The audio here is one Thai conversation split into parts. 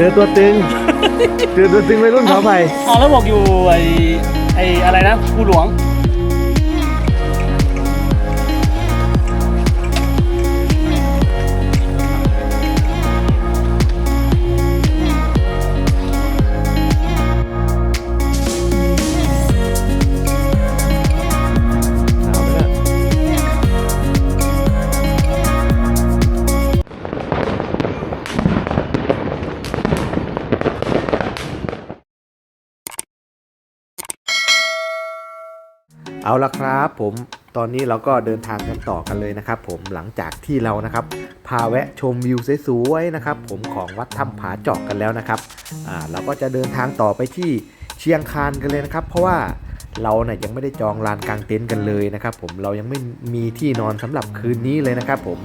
เจอตัวตึง เจอตัวตึงวัยรุ่นเขาไปอ๋อแล้วบอกอยู่ไอไออะไรนะภูหลวง เอาละครับผมตอนนี้เราก็เดินทางกันต่อกันเลยนะครับ ผมหลังจากที่เรานะครับ พาแวะชมวิวสวยๆนะครับ ผมของวัดถ้ำผาจอกกันแล้วนะครับอ่าเราก็จะเดินทางต่อไปที่เชียงคานกันเลยนะครับ เพราะว่าเราเนี่ยยังไม่ได้จองลานกลางเต็นท์กันเลยนะครับ ผมเรายังไม่มีที่นอนสำหรับคืนนี้เลยนะครับ ผม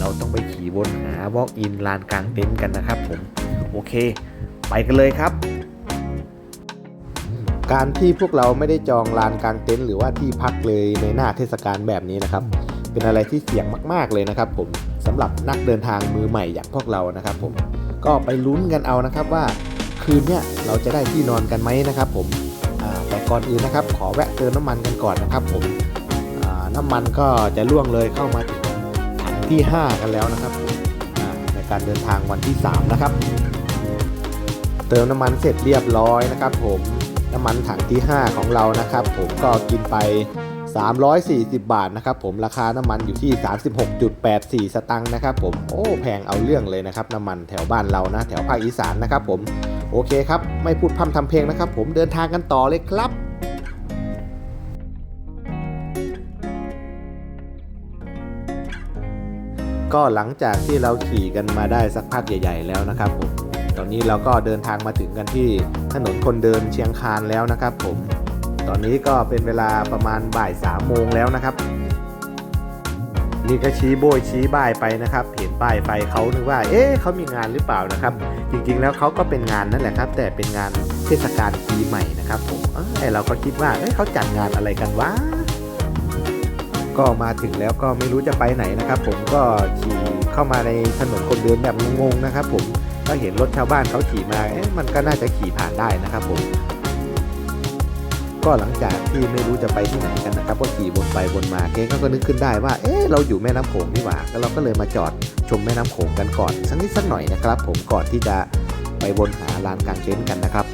เราต้องไปขี่วนหาวอล์กอินลานกลางเต็นท์กันนะครับ ผมโอเค ไปกันเลยครับ การที่พวกเราไม่ได้จองลานกลางเต็นท์หรือว่าที่พักเลยในหน้าเทศกาลแบบนี้นะครับ เป็นอะไรที่เสี่ยงมาก ๆเลยนะครับ ผมสำหรับนักเดินทางมือใหม่อย่างพวกเรานะครับ ผมก็ไปลุ้นกันเอานะครับว่าคืนเนี้ยเราจะได้ที่นอนกันไหมนะครับ ผมอ่าแต่ก่อนอื่นนะครับ ขอแวะเติมน้ำมันกันก่อนนะครับ ผมอ่าน้ำมันก็จะล่วงเลยเข้ามาถึงถังที่ 5 กันแล้วนะครับผมอ่าในการเดินทางวันที่ 3 นะครับ เติมน้ำมันเสร็จเรียบร้อยนะครับ ผม น้ำมันถังที่ 5 ของเรานะครับ ผมก็กินไป 340 บาทนะครับผมราคาน้ำมันอยู่ที่ 36.84 สตังค์นะครับผมโอ้แพงเอาเรื่องเลยนะครับน้ำมันแถวบ้านเรานะแถวภาคอีสานนะครับผมโอเคครับไม่พูดพร่ำทำเพลงนะครับ ผมเดินทางกันต่อเลยครับก็หลังจากที่เราขี่กันมาได้สักพักใหญ่ ๆ แล้วนะครับผม ตอนนี้เราก็เดินทางมาถึงกันที่ถนนคนเดินเชียงคานแล้วนะครับ ผม ตอนนี้ก็เป็นเวลาประมาณบ่ายสามโมงแล้วนะครับ นี่ก็ชี้โบยชี้บ่ายไปนะครับ เห็นป้ายไฟเขานึกว่า เอ๊ะเขามีงานหรือเปล่านะครับ จริงๆแล้วเขาก็เป็นงานนั่นแหละครับ แต่เป็นงานเทศกาลปีใหม่นะครับผมเอ้ยเราก็คิดว่าเอ้ยเขาจัดงานอะไรกันวะก็มาถึงแล้วก็ไม่รู้จะไปไหนนะครับ ผมก็ขี่เข้ามาในถนนคนเดินแบบงงๆนะครับ ผม ก็เห็นรถชาวบ้านเขาขี่มาเอ๊ะมันก็น่าจะขี่ผ่านได้นะครับผม ก็หลังจากที่ไม่รู้จะไปที่ไหนกันนะครับ ก็ขี่วนไปวนมาเก๊ก็นึกขึ้นได้ว่า เอ๊ะเราอยู่แม่น้ำโขงนี่หว่าก็เราก็เลยมาจอดชมแม่น้ำโขงกันก่อนสักนิดสักหน่อยนะครับ ผมก่อนที่จะไปวนหาลานกลางเต็นท์กันนะครับ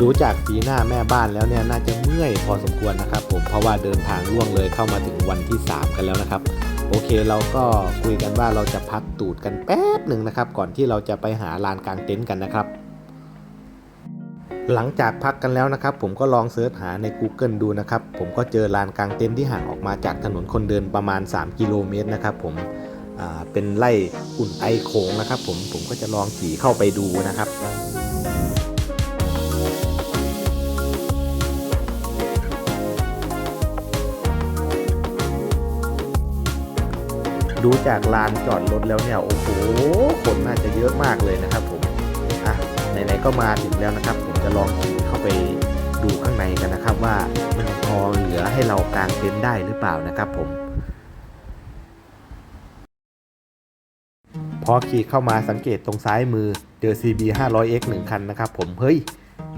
ดูจากสีหน้าแม่บ้านแล้วเนี่ยน่าจะเมื่อยพอสมควรนะครับ ผมเพราะว่าเดินทางล่วงเลยเข้ามาถึงวันที่ 3 กันแล้วนะครับ โอเคเราก็คุยกันว่าเราจะพักตูดกันแป๊บหนึ่งนะครับ ก่อนที่เราจะไปหาลานกลางเต็นท์กันนะครับ หลังจากพักกันแล้วนะครับ ผมก็ลองเสิร์ชหาใน Google ดูนะครับ ผมก็เจอลานกลางเต็นท์ที่ห่างออกมาจากถนนคนเดินประมาณ 3 กิโลเมตรนะครับ ผมอ่าเป็นไล่อุ่นไอโขงนะครับ ผมผมก็จะลองขี่เข้าไปดูนะครับ ดูจากลานจอดรถแล้วเนี่ยโอ้โหคนน่าจะเยอะมากเลยนะครับผมอะไหนๆก็มาถึงแล้วนะครับ ผมจะลองขี่เข้าไปดูข้างในกันนะครับ ว่ามันพอเหลือให้เรากางเต็นท์ได้หรือเปล่านะครับ ผม พอขี่เข้ามาสังเกตตรงซ้ายมือเจอ CB 500X หนึ่งคันนะครับ ผมเฮ้ย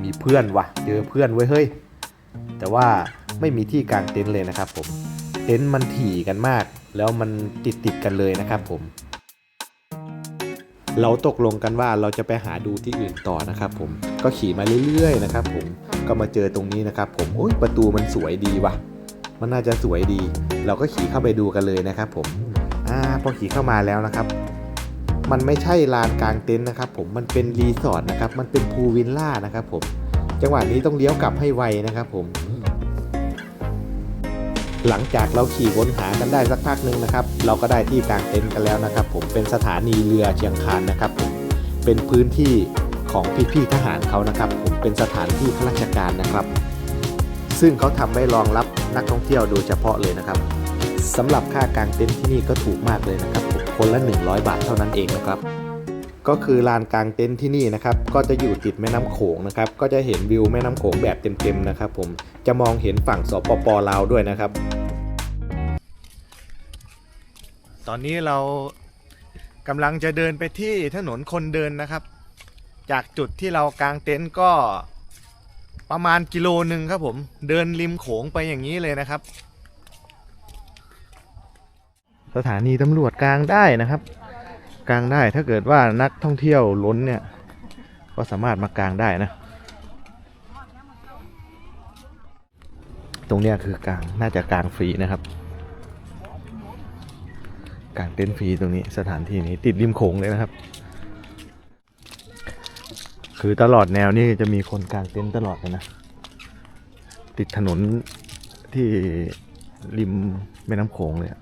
มีเพื่อนวะเจอเพื่อนไว้เฮ้ยแต่ว่าไม่มีที่กางเต็นท์เลยนะครับผม เต็นท์มันถี่กันมาก แล้วมันติดติดๆกันเลยนะครับผม เราตกลงกันว่าเราจะไปหาดูที่อื่นต่อนะครับผมก็ขี่มาเรื่อยๆนะครับผมก็มาเจอตรงนี้นะครับ ผมโอ้ยประตูมันสวยดีว่ะ มันน่าจะสวยดี เราก็ขี่เข้าไปดูกันเลยนะครับ ผมอ่าพอขี่เข้ามาแล้วนะครับมันไม่ใช่ลานกลางเต็นท์นะครับ ผมมันเป็นรีสอร์ทนะครับ มันเป็นพูลวิลล่านะครับ ผม จังหวะนี้ต้องเลี้ยวกลับให้ไวนะครับ ผม หลังจากเราขี่วนหากันได้สักพักหนึ่งนะครับ เราก็ได้ที่กางเต็นท์กันแล้วนะครับ ผมเป็นสถานีเรือเชียงคานนะครับผมเป็นพื้นที่ของพี่ๆทหารเขานะครับ ผมเป็นสถานที่ข้าราชการนะครับ ซึ่งเขาทำไว้รองรับนักท่องเที่ยวโดยเฉพาะเลยนะครับสำหรับค่ากางเต็นท์ที่นี่ก็ถูกมากเลยนะครับผมคนละ 100 บาทเท่านั้นเองนะครับ ก็คือลานกลางเต็นท์ที่นี่นะครับ ก็จะอยู่ติดแม่น้ำโขงนะครับ ก็จะเห็นวิวแม่น้ำโขงแบบเต็มๆนะครับ ผมจะมองเห็นฝั่งสปปลาวด้วยนะครับ ตอนนี้เรากำลังจะเดินไปที่ถนนคนเดินนะครับ จากจุดที่เรากางเต็นท์ก็ประมาณกิโลหนึ่งครับผม เดินริมโขงไปอย่างนี้เลยนะครับ สถานีตำรวจกลางได้นะครับ กางได้ ถ้าเกิดว่านักท่องเที่ยวล้นเนี่ย ก็สามารถมากางได้นะ ตรงเนี้ยคือกางน่าจะกางฟรีนะครับ กางเต็นท์ฟรีตรงนี้สถานที่นี้ติดริมโขงเลยนะครับ คือตลอดแนวนี่จะมีคนกางเต็นท์ตลอดเลยนะ ติดถนนที่ริมแม่น้ำโขงเลยอะ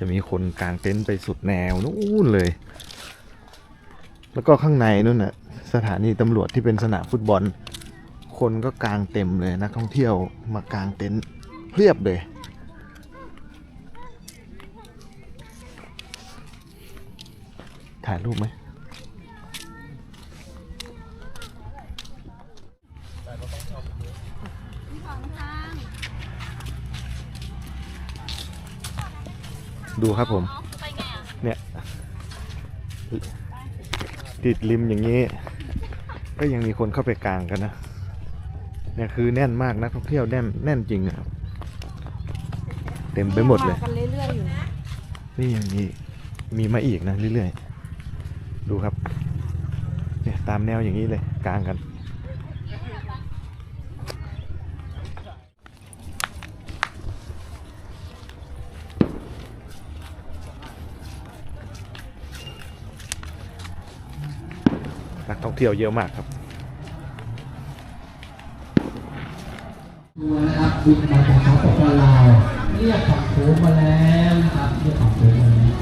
จะมีคนกางเต็นท์ไปสุดแนวนู่นเลย แล้วก็ข้างในนู่นน่ะสถานีตำรวจที่เป็นสนามฟุตบอล คนก็กางเต็มเลยนักท่องเที่ยวมากางเต็นท์เพียบเลยถ่ายรูปไหม ดูครับผม เนี่ย ติดริมอย่างนี้ ก็ยังมีคนเข้าไปกลางกันนะเนี่ยคือแน่นมากนักท่องเที่ยวแน่นแน่นจริงอะครับเต็มไปหมดเลยกันเรื่อยๆอยู่นี่ยังมีมีมาอีกนะเรื่อยๆ ดูครับ เนี่ยตามแนวอย่างนี้เลยกลางกัน นักท่องเที่ยวเยอะมากครับตัวนะครับบินมาจากสปปลาวเรียกฝั่งโขงมาแล้วนะครับเรียกฝั่งโขงมาแล้ว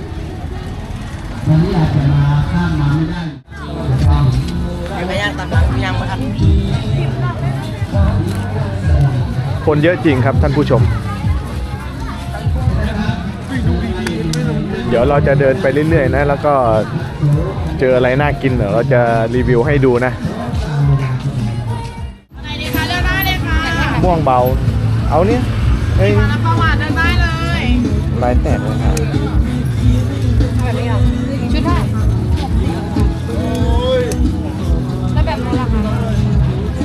วันนี้อาจจะมาข้ามมาไม่ได้ต้องไปย่างตามหลังยังมาทันคนเยอะจริงครับท่านผู้ชม เดี๋ยวเราจะเดินไปเรื่อยๆนะ แล้วก็ เจออะไรน่ากินเดี๋ยวเราจะรีวิวให้ดูนะไหนดีคะเลือกได้เลยค่ะม่วงเบา เอาเนี่ยเอ้ยน้ำปลาหวานเลือกได้เลยลายแตกเลยครับแบบนี้อะชุดได้แล้วแบบนี้ล่ะคะ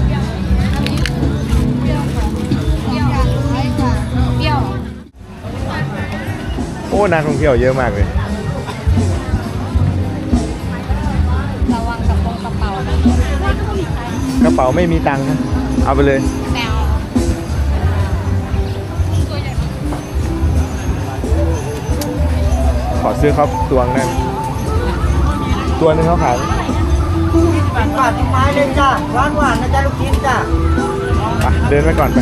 เปรี้ยวเปรี้ยวเปรี้ยวโอ้นักท่องเที่ยวเยอะมากเลย กระเป๋าไม่มีตังค์นะเอาไปเลยแนวขอซื้อเขาตวงนั่นตัวหนึงเขาขายหวานทุกไม้เลยจ้าหวานหวานนะจ๊ะลูกชิ้นจ้าไปเดินไปก่อนไป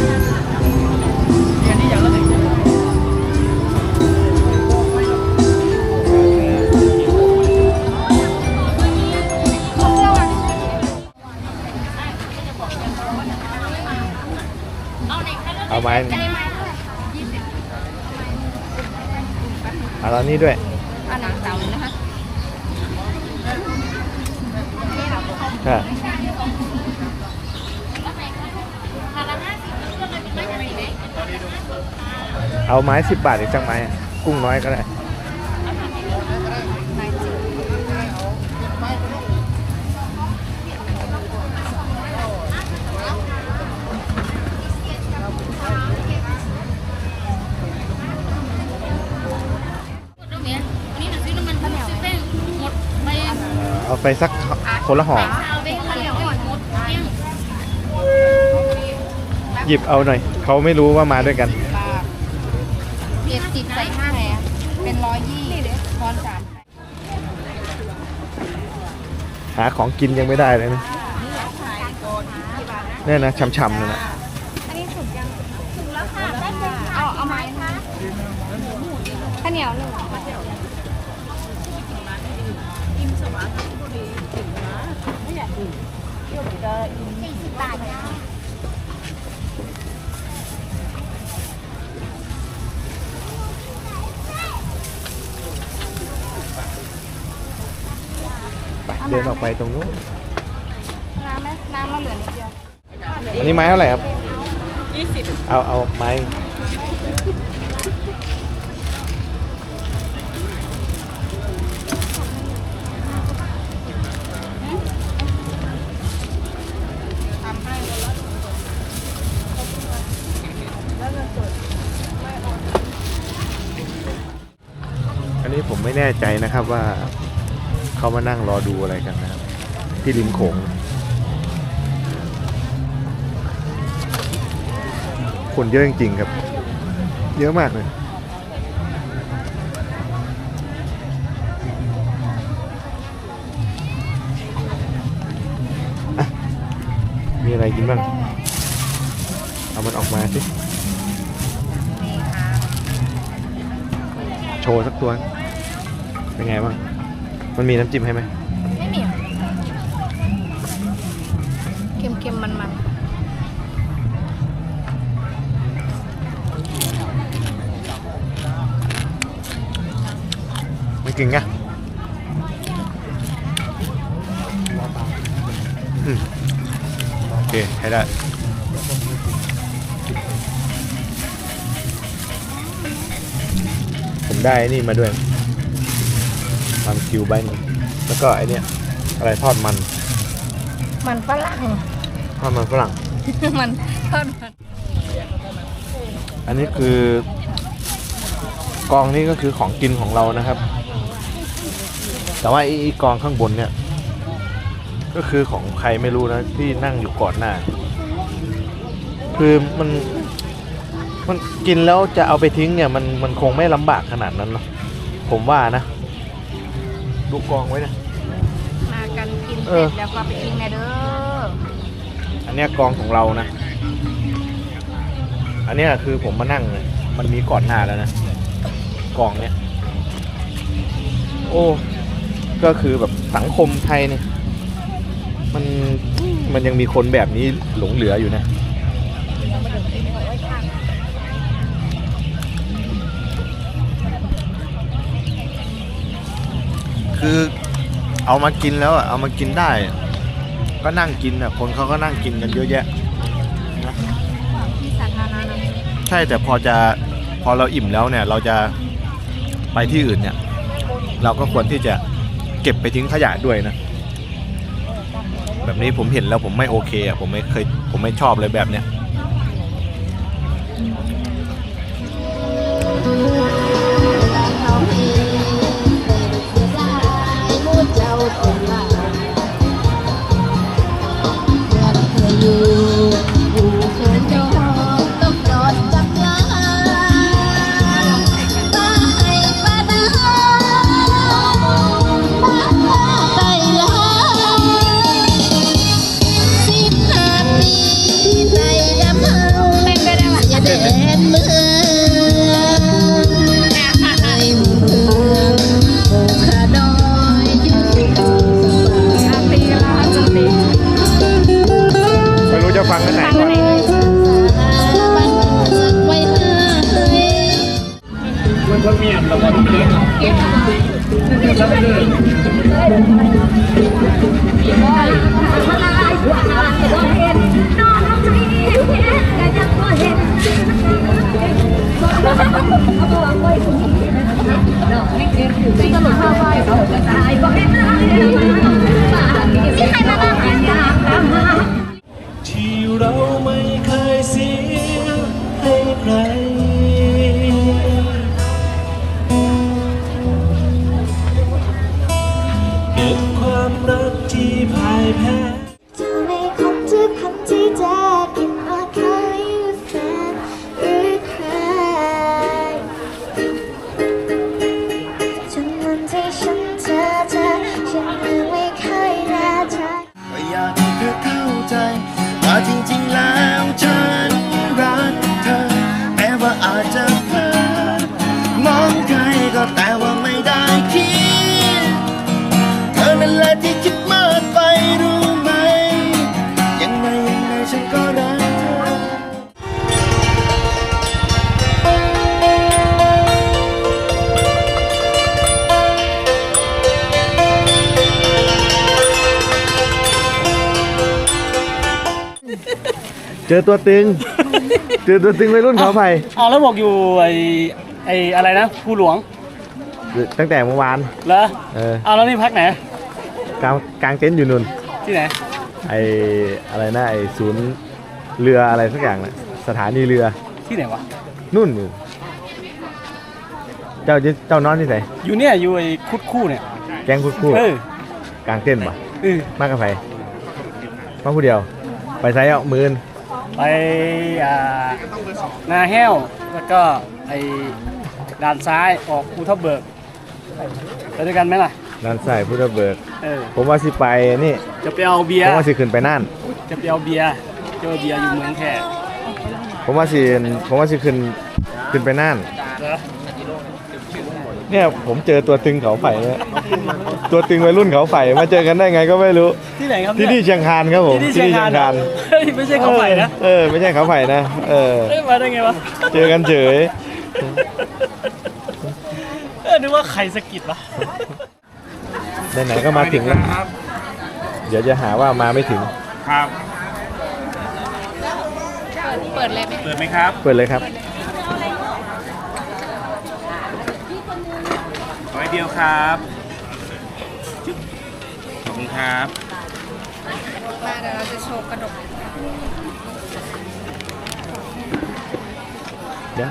เอาไม้เอาแล้วนี่ด้วยอันหนังเต่านะคะค่ะเอาไม้สิบบาทอีกจังไม้อะกุ้งน้อยก็ได้ ไปสักคนละห่อหยิบเอาหน่อย เขาไม่รู้ว่ามาด้วยกันเจ็ดสิบใส่ห้าแผลเป็นร้อยยี่ทอนสามหาของกินยังไม่ได้เลยนะเนี่ยนะช่ำๆเลยนะอันนี้สุกยังสุกแล้วค่ะได้เลยเอาเอาไม้คะข้าวเหนียวหนึ่ง สี่สิบบาทนะไปเดินออกไปตรงนู้น น้ำไหมน้ำมาเหลือนิดเดียวอันนี้ไม้เท่าไหร่ครับ ยี่สิบเอา เอาไม้ ไม่แน่ใจนะครับว่าเขามานั่งรอดูอะไรกันนะครับ ที่ริมโขงคนเยอะจริงๆครับ เยอะมากเลยมีอะไรกินบ้าง เอามันออกมาสิ โชว์สักตัว เป็นไงบ้าง มันมีน้ำจิ้มให้ไหม ไม่มีอะเค็มๆ มันๆไม่กินไงอืมโอเคใช้ได้ ผมได้ไอ้นี่มาด้วย ทำคิวใบหนึ่งแล้วก็ไอเนี้ยอะไรทอดมัน มันฝรั่ง ทอดมันฝรั่ง มันทอดมัน อันนี้คือกองนี้ก็คือของกินของเรานะครับ แต่ว่าไอ้ไอ้กองข้างบนเนี่ย ก็คือของใครไม่รู้นะที่นั่งอยู่ก่อนหน้า คือมันมันกินแล้วจะเอาไปทิ้งเนี่ยมันมันคงไม่ลำบากขนาดนั้นเนาะผมว่านะ ดูกองไว้นะ มากันกินเอเสร็อจแล้วก็ไปกินไงเด้ออันเนี้ยกองของเรานะ อันเนี้ยคือผมมานั่งเลยมันมีก่อนหน้าแล้วนะ กองเนี้ย โอ้ ก็คือแบบสังคมไทยเนี่ย มัน มันยังมีคนแบบนี้หลงเหลืออยู่นะ คือเอามากินแล้วอะเอามากินได้อะก็นั่งกินอะคนเขาก็นั่งกินกันเยอะแยะที่สาธารณะนะใช่แต่พอจะพอเราอิ่มแล้วเนี่ย เราจะไปที่อื่นเนี่ย เราก็ควรที่จะเก็บไปทิ้งขยะด้วยนะ แบบนี้ผมเห็นแล้วผมไม่โอเคอะผมไม่เคยผมไม่ชอบเลยแบบเนี้ย เวลาที่คิดมากไปรู้ไหม ยังไงยังไงฉันก็รักเจอตัวตึง เจอตัวตึงไปรุ่นเขาไภัยเอาแล้วบอกอยู่ไอไออะไรนะ ผู้หลวงตั้งแต่เมื่อวาน เหรอ เออ เอาแล้วนี่พักไหน กลางกลางเต็นท์อยู่นุ่น ที่ไหนไออะไรนะไอศูนย์เรืออะไรสักอย่างนะสถานีเรือที่ไหนวะนู่นนู่นเจ้าเจ้านอนที่ไหนอยู่เนี่ยอยู่ไอคุดคู่เนี่ยแกงคู่คู่เออกลางเต้นท์ปะเออมากกับไผมาผู้เดียว ไปใช้เอามือนไปอ่านาแห้วแล้วก็ไอด่านซ้ายออกภูทับเบิกไปด้วยกันไหมล่ะ ด้านซ้ายพุทธเบิก เออ ผมว่าสิไปนี่ จะไปเอาเบียผร์มว่าสิขึ้นไปน่าน จะไปเอาเบียร์เจอเบียร์อยู่เมืองแค่ผมว่าสิผมว่าสิขึ้นขึ้นไปน่าน เหรอเนี่ยผมเจอตัวตึงเขาไผ่เนี่ยตัวตึงวัยรุ่นเขาไผ่มาเจอกันได้ไงก็ไม่รู้ ที่ไหนครับที่เนี่นี่ยเชียงคานครับผมที่นี่เชียงคานเหรอเฮ้ยไม่ใช่เขาใหม่นะเออไม่ใช่เขาไผ่นะ เออ เอ้ยมาได้ไงวะเจอกันเฉย เออนึกว่าใครสะกิดวะ ไหนๆก็มาถึงแล้วเดี๋ยวจะหาว่ามาไม่ถึง ครับ เปิดเลยไหมเปิดไหมครับ เปิดเลยครับร้อยเดียวครับขอบคุณครับ มาเดี๋ยวเราจะโชว์กระดกเดี๋ยว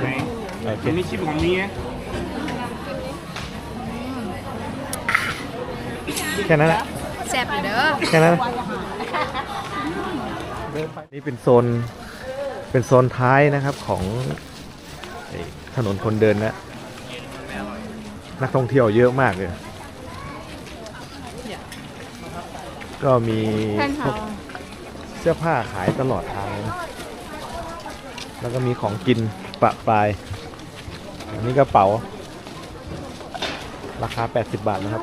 โอเคนี่ชิปของนี้ แค่นั้นแหละแซ่บอยู่เด้อแค่นั้นนะนี่เป็นโซนเป็นโซนท้ายนะครับของไอ้ถนนคนเดินนะนักท่องเที่ยวเยอะมากเลย ก็มีพวกเสื้อผ้าขายตลอดทางเลยนะแล้วก็มีของกินปะปลาย อันนี้กระเป๋า ราคา 80 บาทนะครับ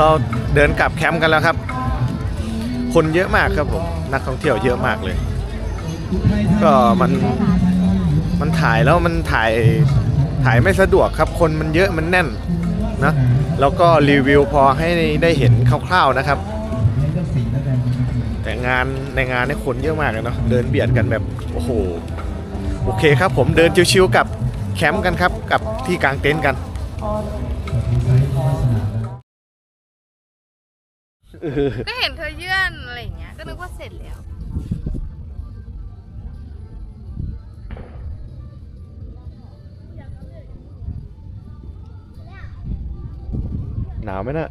เราเดินกลับแคมป์กันแล้วครับ คนเยอะมากครับผม นักท่องเที่ยวเยอะมากเลย ก็มันมันถ่ายแล้วมันถ่ายถ่ายไม่สะดวกครับ คนมันเยอะมันแน่นนะแล้วก็รีวิวพอให้ได้เห็นคร่าวๆนะครับ แต่งานในงานเนี่คนเยอะมากเลยเนาะเดินเบียดกันแบบโอ้โหโอเคครับผมเดินชิวๆกับแคมป์กันครับ กับที่กางเต็นท์กัน ก็เห็นเธอเยื่อนอะไรอย่างเงี้ย ก็นึกว่าเสร็จแล้ว หนาวไหมนะ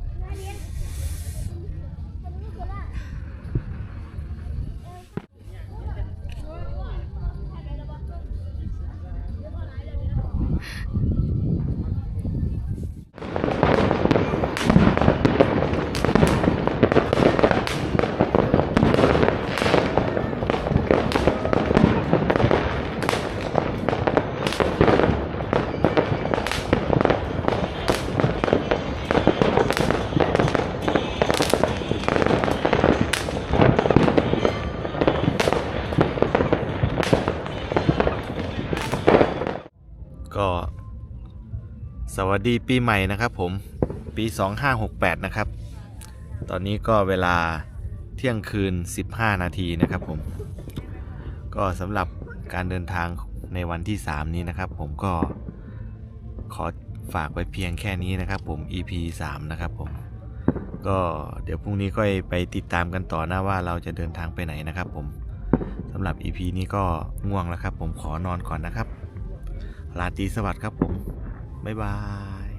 ก็สวัสดีปีใหม่นะครับผมปี 2568 นะครับ ตอนนี้ก็เวลาเที่ยงคืน 15 นาทีนะครับผม ก็สำหรับการเดินทางในวันที่ 3 นี้นะครับ ผมก็ขอฝากไว้เพียงแค่นี้นะครับผม EP 3 นะครับผม ก็เดี๋ยวพรุ่งนี้ก็ไปติดตามกันต่อนะว่าเราจะเดินทางไปไหนนะครับผมสำหรับ EP นี้ก็ง่วงแล้วครับ ผมขอนอนก่อนนะครับ ราตรีสวัสดิ์ครับผม บ๊ายบาย